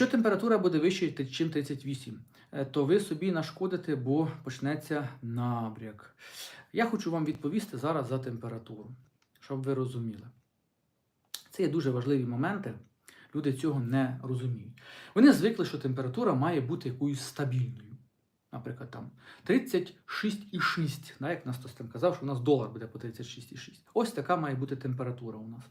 Якщо температура буде вища, ніж 38, е, то ви собі нашкодите, бо почнеться набряк. Я хочу вам відповісти зараз за температуру, щоб ви розуміли. Це є дуже важливі моменти. Люди цього не розуміють. Вони звикли, що температура має бути якоюсь стабільною. Наприклад, там 36,6, да, як нас хтось казав, що у нас долар буде по 36,6. Ось така має бути температура у нас.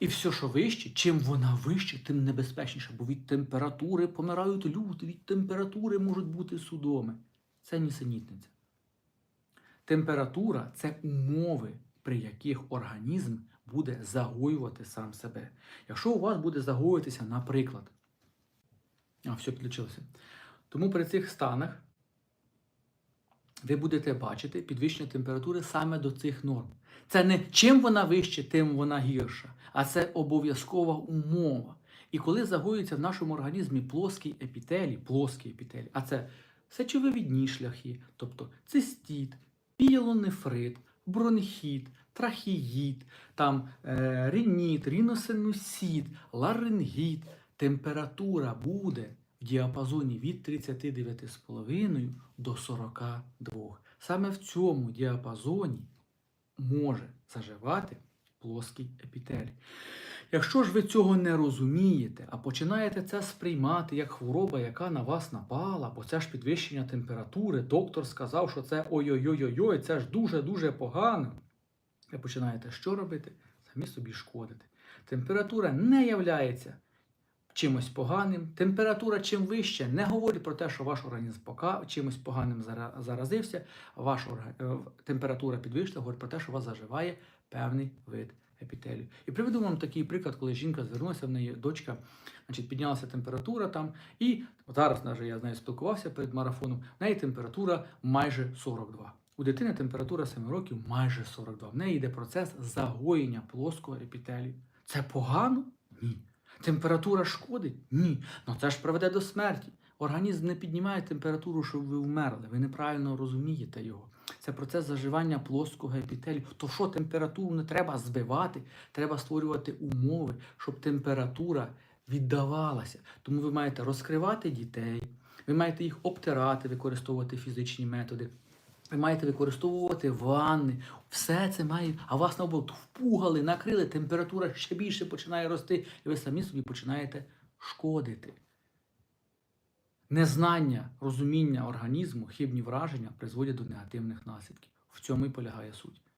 І все, що вище, чим вона вище, тим небезпечніше, бо від температури помирають люди, від температури можуть бути судоми. Це нісенітниця. Температура це умови, при яких організм буде загоювати сам себе. Якщо у вас буде загоюватися, наприклад, а, все підключилося. Тому при цих станах ви будете бачити підвищення температури саме до цих норм. Це не чим вона вище, тим вона гірша, а це обов'язкова умова. І коли загоюється в нашому організмі плоский епітелій, плоский епітелій, а це сечовивідні шляхи, тобто цистіт, пієлонефрит, бронхіт, трахеїд, там е, рініт, ріносинусіт, ларингіт, температура буде в діапазоні від 39,5 до 42. Саме в цьому діапазоні може заживати плоский епітелій. Якщо ж ви цього не розумієте, а починаєте це сприймати як хвороба, яка на вас напала, бо це ж підвищення температури, доктор сказав, що це ой-ой-ой-ой, це ж дуже-дуже погано. Ви починаєте що робити? Самі собі шкодити. Температура не являється чимось поганим. Температура чим вище, не говорить про те, що ваш організм пока чимось поганим заразився, ваш орга- е, температура підвищена, говорить про те, що у вас заживає певний вид епітелію. І приведу вам такий приклад, коли жінка звернулася, в неї дочка, значить, піднялася температура там, і зараз навіть я з нею спілкувався перед марафоном, в неї температура майже 42. У дитини температура 7 років майже 42. В неї йде процес загоєння плоского епітелію. Це погано? Ні. Температура шкодить? Ні. Ну це ж приведе до смерті. Організм не піднімає температуру, щоб ви вмерли. Ви неправильно розумієте його. Це процес заживання плоского епітелію. То що температуру не треба збивати, треба створювати умови, щоб температура віддавалася. Тому ви маєте розкривати дітей, ви маєте їх обтирати, використовувати фізичні методи. Ви маєте використовувати ванни, все це має, а вас наоборот впугали, накрили, температура ще більше починає рости, і ви самі собі починаєте шкодити. Незнання, розуміння організму, хибні враження призводять до негативних наслідків. В цьому і полягає суть.